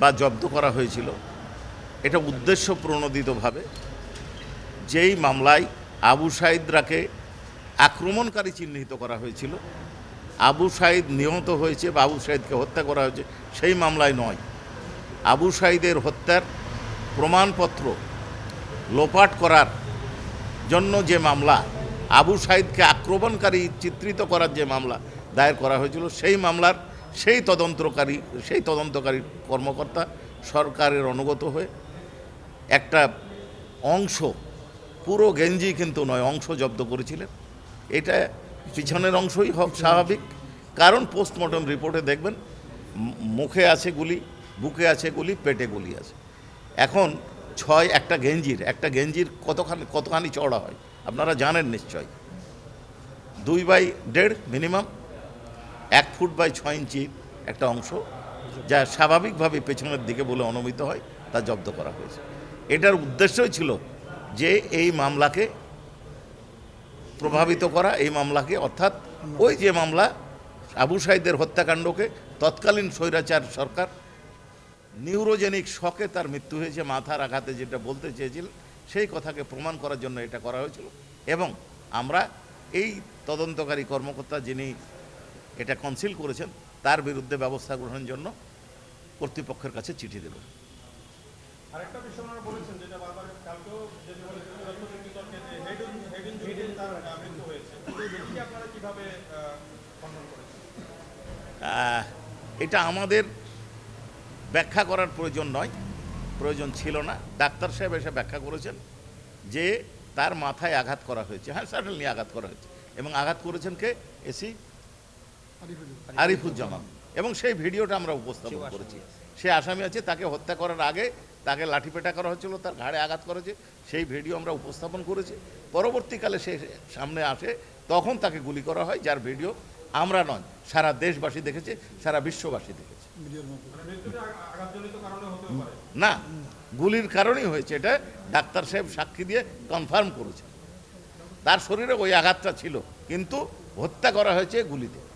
বা জব্দ করা হয়েছিল। এটা উদ্দেশ্য প্রণোদিতভাবে যেই মামলায় আবু সাইদরাকে আক্রমণকারী চিহ্নিত করা হয়েছিল, আবু সাইদ নিহত হয়েছে বা আবু সাইদকে হত্যা করা হয়েছে, সেই মামলায় নয়। আবু সাইদের হত্যার প্রমাণপত্র লোপাট করার জন্য যে মামলা, আবু সাইদকে আক্রমণকারী চিত্রিত করার যে মামলা দায়ের করা হয়েছিল, সেই মামলার সেই তদন্তকারী সেই তদন্তকারী কর্মকর্তা সরকারের অনুগত হয়ে একটা অংশ, পুরো গেঞ্জি কিন্তু নয়, অংশ জব্দ করেছিলেন। এটা পিছনের অংশই হোক স্বাভাবিক। কারণ পোস্টমর্টম রিপোর্টে দেখবেন মুখে আছে গুলি, বুকে আছে গুলি, পেটে গুলি আছে। এখন ছয় একটা গেঞ্জির একটা গেঞ্জির কতখানি কতখানি চওড়া হয়? আপনারা জানেন নিশ্চয় দুই বাই দেড় মিনিমাম। এক ফুট বাই ছয় ইঞ্চি একটা অংশ, যা স্বাভাবিকভাবে পেছনের দিকে বলে অনুমিত হয়, তা জব্দ করা হয়েছে। এটার উদ্দেশ্যই ছিল যে এই মামলাকে প্রভাবিত করা, এই মামলাকে, অর্থাৎ ওই যে মামলা, আবু সাইদের হত্যাকাণ্ডকে তৎকালীন স্বৈরাচার সরকার নিউরোজেনিক শকে তার মৃত্যু হয়েছে, মাথার আঘাতে যেটা বলতে চেয়েছিল সেই কথাকে প্রমাণ করার জন্য এটা করা হয়েছিল। এবং আমরা এই তদন্তকারী কর্মকর্তা যিনি এটা কনসিল করেছেন তার বিরুদ্ধে ব্যবস্থা গ্রহণের জন্য কর্তৃপক্ষের কাছে চিঠি দেব। আরেকটা বিষয় ওনারা বলেছেন যেটা বারবার কালকেও যেটা বলেছেন বিতর্কে যে হেড হেড ইনজুরি তার মৃত্যু হয়েছে। আপনারা কীভাবে খণ্ডন করেছেন? এটা আমাদের ব্যাখ্যা করার প্রয়োজন নয় প্রয়োজন ছিল না। ডাক্তার সাহেব এসে ব্যাখ্যা করেছেন যে তার মাথায় আঘাত করা হয়েছে। হ্যাঁ সার্টেনলি আঘাত করা হয়েছে। এবং আঘাত করেছেন কে? এসি আরিফুজ্জামান। এবং সেই ভিডিওটা আমরা উপস্থাপন করেছি। সে আসামি আছে তাকে হত্যা করার আগে তাকে লাঠিপেটা করা হয়েছিল তার ঘাড়ে আঘাত করেছে সেই ভিডিও আমরা উপস্থাপন করেছি। পরবর্তীকালে সে সামনে আসে তখন তাকে গুলি করা হয় যার ভিডিও আমরা নয় সারা দেশবাসী দেখেছে সারা বিশ্ববাসী দেখেছে। মানে মৃত্যুটা আঘা- আঘাতজনিত কারণে হতেও পারে। না গুলির কারণেই হয়েছে এটা ডাক্তার সাহেব সাক্ষী দিয়ে কনফার্ম করেছে। তার শরীরে ওই আঘাতটা ছিল কিন্তু হত্যা করা হয়েছে গুলিতে।